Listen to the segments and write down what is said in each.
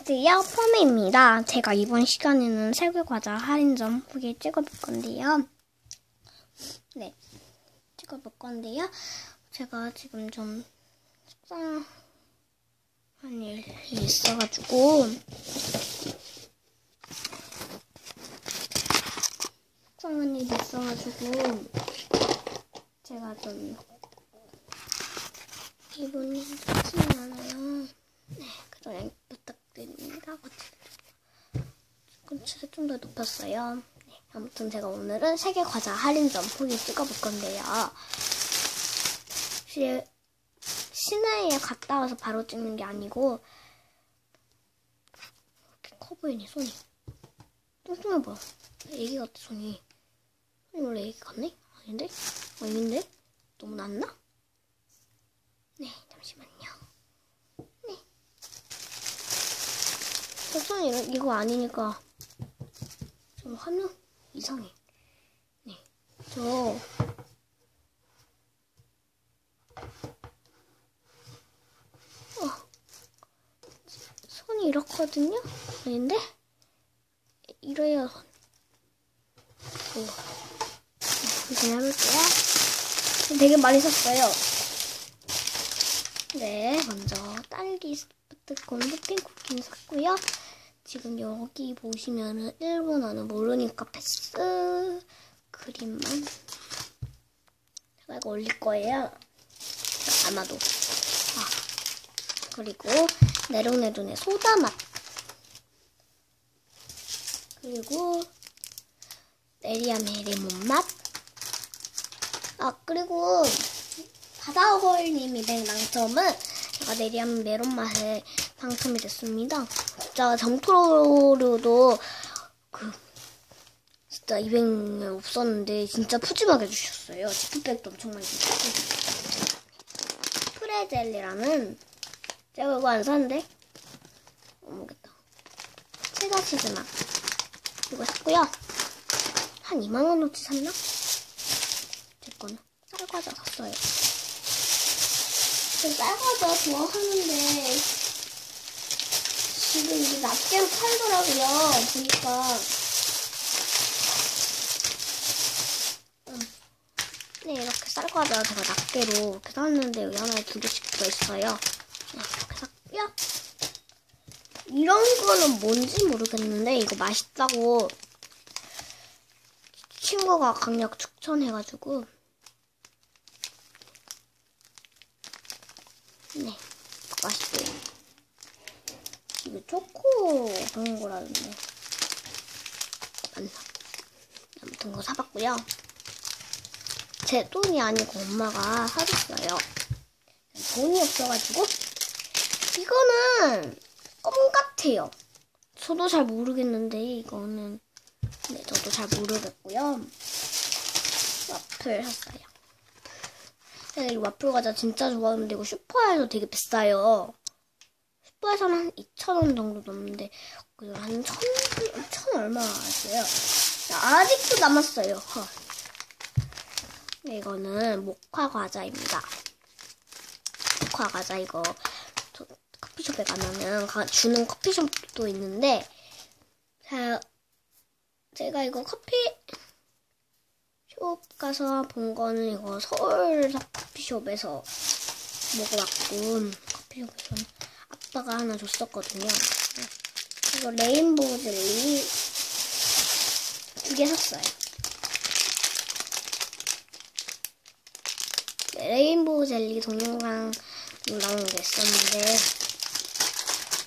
안녕하세요. 폼입니다. 제가 이번 시간에는 세계과자 할인점 후기 찍어볼 건데요. 네, 찍어볼 건데요. 제가 지금 좀 속상한 일이 있어가지고 속상한 일이 있어가지고 제가 좀 기분이 좋지 않아요. 네, 부 건치를 좀 더 높였어요. 네, 아무튼 제가 오늘은 세계 과자 할인점 후기 찍어볼 건데요. 시, 시내에 갔다 와서 바로 찍는 게 아니고 이렇게 커 보이네 손이. 뚱뚱해 보여. 애기 같아 손이. 손이 원래 애기 같네? 아닌데? 아닌데? 너무 낮나? 네, 잠시만요. 우선 이거, 이거 아니니까 좀 화면 이상해. 네, 저 어, 손이 이렇거든요. 아닌데 이래야 손. 오. 네, 해볼게요. 되게 많이 샀어요. 네, 먼저 딸기 스프트콘 푸딩 쿠키를 샀고요. 지금 여기 보시면은 일본어는 모르니까 패스 그림만 제가 이거 올릴 거예요. 아마도. 아, 그리고 내롱내돈의 소다 맛. 그리고 네리아메 레몬 맛. 아, 그리고 바다걸님이 낸 당첨은 제가 네리암 메론 맛에 당첨이 됐습니다. 진짜 점토로도 그 진짜 200명 없었는데 진짜 푸짐하게 주셨어요. 지프백도 엄청 많이 주셨고 프레젤리라는 제가 이거 안 샀는데 못 먹겠다. 체다 치즈 맛 이거 샀고요. 한 2만 원어치 샀나? 제 거는 쌀과자 샀어요. 저 쌀과자 좋아하는데 지금 이게 낱개로 팔더라고요. 보니까. 음. 네, 이렇게 쌀과자 제가 낱개로 이렇게 샀는데 여기 하나에 두 개씩 들어있어요. 네, 이렇게 샀고요. 이런 거는 뭔지 모르겠는데 이거 맛있다고 친구가 강력 추천해가지고 네, 맛있고요. 초코 그런 거라는데 맞나? 아무튼 그거 사봤고요. 제 돈이 아니고 엄마가 사줬어요. 돈이 없어가지고 이거는 껌 같아요. 저도 잘 모르겠는데 이거는 네 저도 잘 모르겠고요. 와플 샀어요. 제가 이 와플 과자 진짜 좋아하는데 이거 슈퍼에서 되게 비싸요. 슈퍼에서는 한 2,000원 정도 넘는데 한 1,000, 1,000 얼마 했어요. 아직도 남았어요. 헐. 이거는 모카 과자입니다. 모카 과자 이거 커피숍에 가면은 주는 커피숍도 있는데 자, 제가 이거 커피 숍 가서 본 거는 이거 서울 커피숍에서 먹어봤고 커피숍에서는 아빠가 하나 줬었거든요. 이거 레인보우 젤리 두 개 샀어요. 레인보우 젤리 동영상 나온 게 있었는데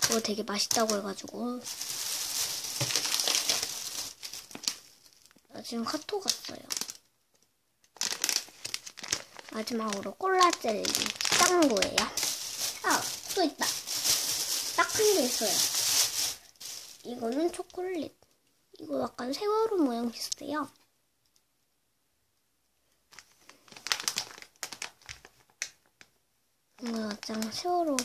그거 되게 맛있다고 해가지고 나 지금 카톡 왔어요. 마지막으로 콜라 젤리 짱구예요. 아, 또 있다. 딱 한 개 있어요. 이거는 초콜릿. 이거 약간 세월호 모양 비슷해요. 이거 약간 세월호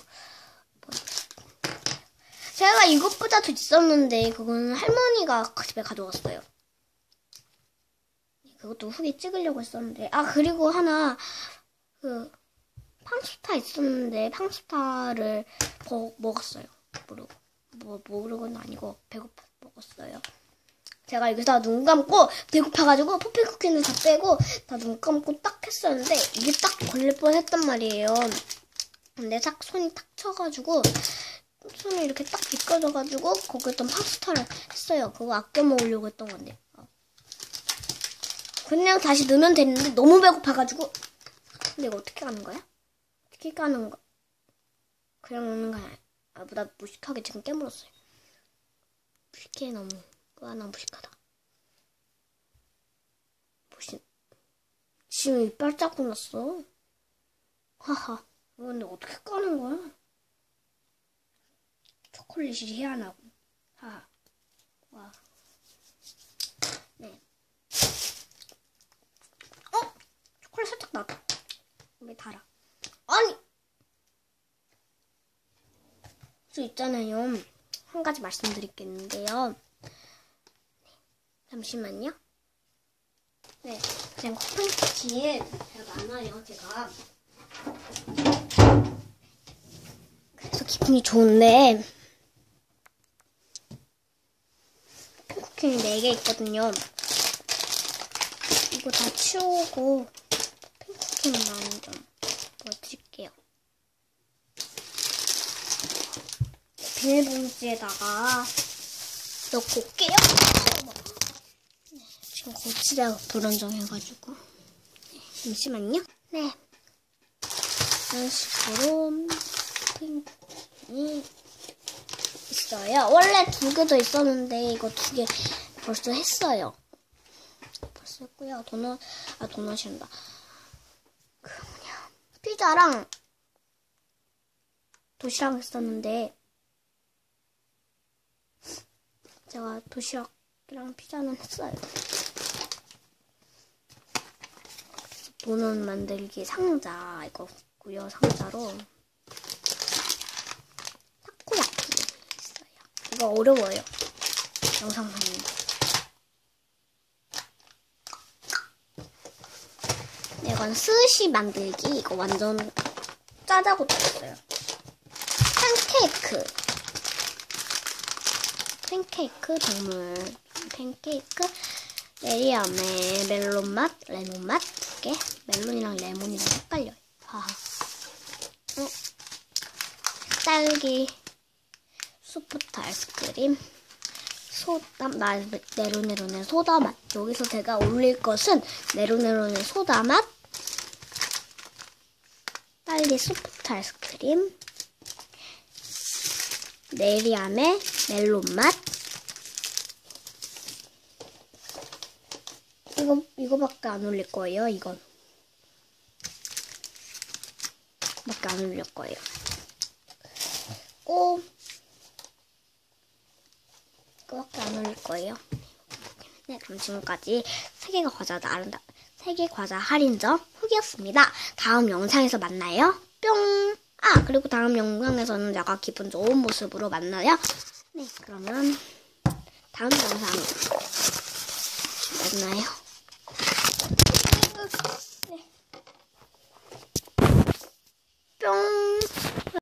제가 이것보다 더 있었는데 그거는 할머니가 집에 가져갔어요. 그것도 후기 찍으려고 했었는데 아 그리고 하나 그 팡스타 있었는데 팡스타를 버, 먹었어요 모르고 뭐건 아니고 배고파 먹었어요. 제가 여기서 눈 감고 배고파가지고 퍼피 쿠키는 다 빼고 다 눈 감고 딱 했었는데 이게 딱 걸릴 뻔했단 말이에요. 근데 딱 손이 탁 쳐가지고 손이 이렇게 딱 미끄러져가지고 거기에 던 파스타를 했어요. 그거 아껴 먹으려고 했던 건데. 어. 그냥 다시 넣으면 됐는데 너무 배고파가지고 근데 이거 어떻게 하는 거야? 어떻게 까는 거? 그냥 먹는 거 아니야? 아, 나 무식하게 지금 깨물었어요. 무식해 너무. 와, 나 무식하다. 무식. 지금 이빨 짝고 났어. 하하. 근데 어떻게 까는 거야? 초콜릿이 희한하고. 하하. 와. 네. 어? 초콜릿 살짝 나다. 왜 달아? 아니! 수 있잖아요. 한 가지 있는데요. 네, 잠시만요. 네, 지금 제가 많아요, 제가. 그래서 기분이 좋은데, 핑크킹이 4개 있거든요. 이거 다 치우고, 핑크킹 먼저 보여드릴게요. 비닐봉지에다가 넣고 올게요. 네, 지금 거치대가 불안정해가지고. 네, 잠시만요. 네. 이런 식으로 핑이 있어요. 원래 두 개도 있었는데 이거 두 개 벌써 했어요. 벌써 했고요. 도넛, 아, 도넛이란다. 그 뭐냐. 피자랑 도시락 했었는데 제가 도시락이랑 피자는 했어요. 도넛 만들기 상자 이거 있고요. 상자로 타코야키 있어요. 이거 어려워요. 영상 거. 네, 이건 스시 만들기 이거 완전 짜자고 떴어요. 팬케이크 팬케이크 동물 팬케이크 메리암의 멜론 맛, 레몬 맛 두 개. 멜론이랑 레몬이랑 헷갈려요. 하하. 어. 딸기 소프트 아이스크림 소다 나 네로네로네 소다 맛. 여기서 제가 올릴 것은 네로네로네 소다 맛 딸기 소프트 아이스크림 네리암의 멜론 맛. 이거, 이거밖에 안 올릴 거예요, 이건. 밖에 안 올릴 거예요. 오. 이거밖에 안 올릴 거예요. 네, 그럼 지금까지 세계가 과자 나른다. 세계 과자 할인점 후기였습니다. 다음 영상에서 만나요. 뿅! 아, 그리고 다음 영상에서는 제가 기분 좋은 모습으로 만나요. 네, 그러면 다음 영상 만나요. 뿅!